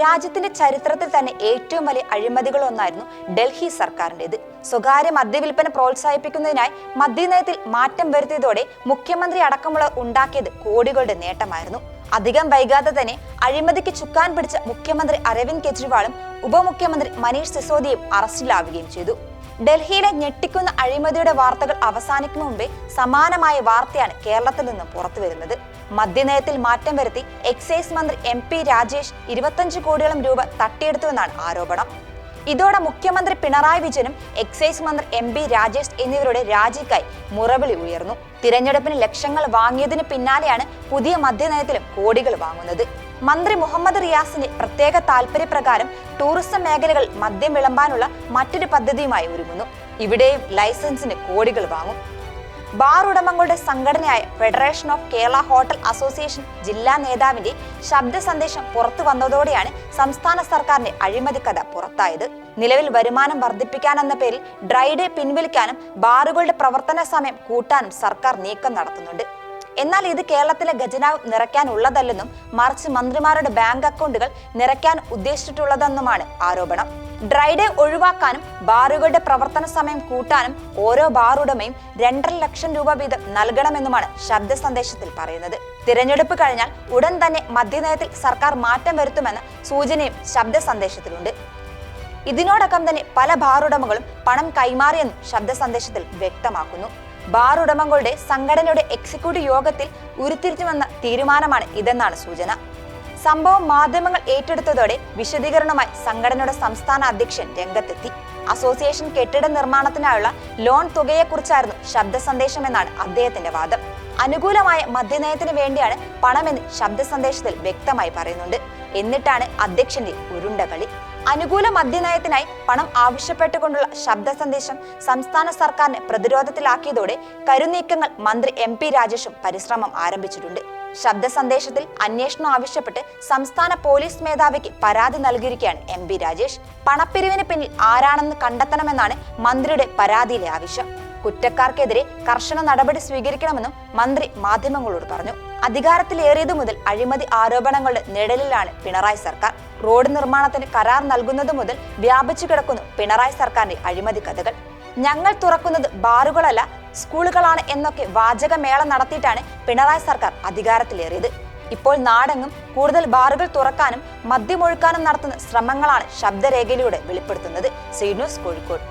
രാജ്യത്തിന്റെ ചരിത്രത്തിൽ തന്നെ ഏറ്റവും വലിയ അഴിമതികളൊന്നായിരുന്നു ഡൽഹി സർക്കാരിന്റെത് സ്വകാര്യ മദ്യവിൽപ്പന പ്രോത്സാഹിപ്പിക്കുന്നതിനായി മദ്യനയത്തിൽ മാറ്റം വരുത്തിയതോടെ മുഖ്യമന്ത്രി അടക്കമുള്ള ഉണ്ടാക്കിയത് കോടികളുടെ നേട്ടമായിരുന്നു. അധികം വൈകാതെ തന്നെ അഴിമതിക്ക് ചുക്കാൻ പിടിച്ച മുഖ്യമന്ത്രി അരവിന്ദ് കെജ്രിവാളും ഉപമുഖ്യമന്ത്രി മനീഷ് സിസോദിയും അറസ്റ്റിലാവുകയും ചെയ്തു. ഡൽഹിയിലെ ഞെട്ടിക്കുന്ന അഴിമതിയുടെ വാർത്തകൾ അവസാനിക്കുന്ന മുമ്പേ സമാനമായ വാർത്തയാണ് കേരളത്തിൽ നിന്ന് പുറത്തു വരുന്നത് മദ്യനയത്തിൽ മാറ്റം വരുത്തി എക്സൈസ് മന്ത്രി എം പി രാജേഷ് ഇരുപത്തഞ്ച് കോടിയോളം രൂപ തട്ടിയെടുത്തുവെന്നാണ് ആരോപണം. ഇതോടെ മുഖ്യമന്ത്രി പിണറായി വിജയനും എക്സൈസ് മന്ത്രി എം പി രാജേഷ് എന്നിവരുടെ രാജിക്കായി മുറവിളി ഉയർന്നു. തിരഞ്ഞെടുപ്പിന് ലക്ഷങ്ങൾ വാങ്ങിയതിന് പിന്നാലെയാണ് പുതിയ മദ്യനയത്തിലും കോടികൾ വാങ്ങുന്നത്. മന്ത്രി മുഹമ്മദ് റിയാസിന്റെ പ്രത്യേക താൽപര്യപ്രകാരം ടൂറിസം മേഖലകൾ മദ്യം വിളമ്പാനുള്ള മറ്റൊരു പദ്ധതിയുമായി ഒരുങ്ങുന്നു. ഇവിടെയും ലൈസൻസിന് കോടികൾ വാങ്ങും. ബാർ ഉടമകളുടെ സംഘടനയായ federation of Kerala hotel association ജില്ലാ നേതാവിന്റെ ശബ്ദ സന്ദേശം പുറത്തു വന്നതോടെയാണ് സംസ്ഥാന സർക്കാരിന്റെ അഴിമതി കഥ പുറത്തായത്. നിലവിൽ വരുമാനം വർദ്ധിപ്പിക്കാനെന്ന പേരിൽ ഡ്രൈ ഡേ പിൻവലിക്കാനും ബാറുകളുടെ പ്രവർത്തന സമയം കൂട്ടാനും സർക്കാർ നീക്കം നടത്തുന്നുണ്ട്. എന്നാൽ ഇത് കേരളത്തിലെ ഖജനാവ് നിറയ്ക്കാനുള്ളതല്ലെന്നും മറിച്ച് മന്ത്രിമാരുടെ ബാങ്ക് അക്കൗണ്ടുകൾ നിറയ്ക്കാൻ ഉദ്ദേശിച്ചിട്ടുള്ളതെന്നുമാണ് ആരോപണം. ഡ്രൈ ഡേ ഒഴിവാക്കാനും ബാറുകളുടെ പ്രവർത്തന സമയം കൂട്ടാനും ഓരോ ബാറുടമയും രണ്ടര ലക്ഷം രൂപ വീതം നൽകണമെന്നുമാണ് ശബ്ദ സന്ദേശത്തിൽ പറയുന്നത്. തിരഞ്ഞെടുപ്പ് കഴിഞ്ഞാൽ ഉടൻ തന്നെ മദ്യനയത്തിൽ സർക്കാർ മാറ്റം വരുത്തുമെന്ന സൂചനയും ശബ്ദ സന്ദേശത്തിലുണ്ട്. ഇതിനോടകം തന്നെ പല ബാറുടമകളും പണം കൈമാറിയെന്നും ശബ്ദ സന്ദേശത്തിൽ വ്യക്തമാക്കുന്നു. ബാർ ഉടമകളുടെ സംഘടനയുടെ എക്സിക്യൂട്ടീവ് യോഗത്തിൽ ഉരുത്തിരിഞ്ഞു വന്ന തീരുമാനമാണ് ഇതെന്നാണ് സൂചന. സംഭവം മാധ്യമങ്ങൾ ഏറ്റെടുത്തതോടെ വിശദീകരണമായി സംഘടനയുടെ സംസ്ഥാന അധ്യക്ഷൻ രംഗത്തെത്തി. അസോസിയേഷൻ കെട്ടിട നിർമ്മാണത്തിനായുള്ള ലോൺ തുകയെക്കുറിച്ചായിരുന്നു ശബ്ദ സന്ദേശം എന്നാണ് അദ്ദേഹത്തിന്റെ വാദം. അനുകൂലമായ മദ്യനയത്തിന് വേണ്ടിയാണ് പണമെന്ന് ശബ്ദ സന്ദേശത്തിൽ വ്യക്തമായി പറയുന്നുണ്ട്. എന്നിട്ടാണ് അധ്യക്ഷന്റെ ഉരുണ്ടകളി. അനുകൂല മദ്യനയത്തിനായി പണം ആവശ്യപ്പെട്ടുകൊണ്ടുള്ള ശബ്ദ സന്ദേശം സംസ്ഥാന സർക്കാരിനെ പ്രതിരോധത്തിലാക്കിയതോടെ കരുനീക്കങ്ങൾ മന്ത്രി എം പി രാജേഷും പരിശ്രമം ആരംഭിച്ചിട്ടുണ്ട്. ശബ്ദ സന്ദേശത്തിൽ അന്വേഷണം ആവശ്യപ്പെട്ട് സംസ്ഥാന പോലീസ് മേധാവിക്ക് പരാതി നൽകിയിരിക്കുകയാണ് എം രാജേഷ്. പണപ്പിരിവിന് പിന്നിൽ ആരാണെന്ന് കണ്ടെത്തണമെന്നാണ് മന്ത്രിയുടെ പരാതിയിലെ ആവശ്യം. കുറ്റക്കാർക്കെതിരെ കർശന നടപടി സ്വീകരിക്കണമെന്നും മന്ത്രി മാധ്യമങ്ങളോട് പറഞ്ഞു. അധികാരത്തിലേറിയതു മുതൽ അഴിമതി ആരോപണങ്ങളുടെ നിഴലിലാണ് പിണറായി സർക്കാർ. റോഡ് നിർമ്മാണത്തിന് കരാർ നൽകുന്നതു മുതൽ വ്യാപിച്ചു കിടക്കുന്നു പിണറായി സർക്കാരിന്റെ അഴിമതി കഥകൾ. ഞങ്ങൾ തുറക്കുന്നത് ബാറുകളല്ല സ്കൂളുകളാണ് എന്നൊക്കെ വാചകമേള നടത്തിയിട്ടാണ് പിണറായി സർക്കാർ അധികാരത്തിലേറിയത്. ഇപ്പോൾ നാടെങ്ങും കൂടുതൽ ബാറുകൾ തുറക്കാനും മദ്യമൊഴുക്കാനും നടത്തുന്ന ശ്രമങ്ങളാണ് ശബ്ദരേഖയിലൂടെ വെളിപ്പെടുത്തുന്നത്. C news Kozhikode.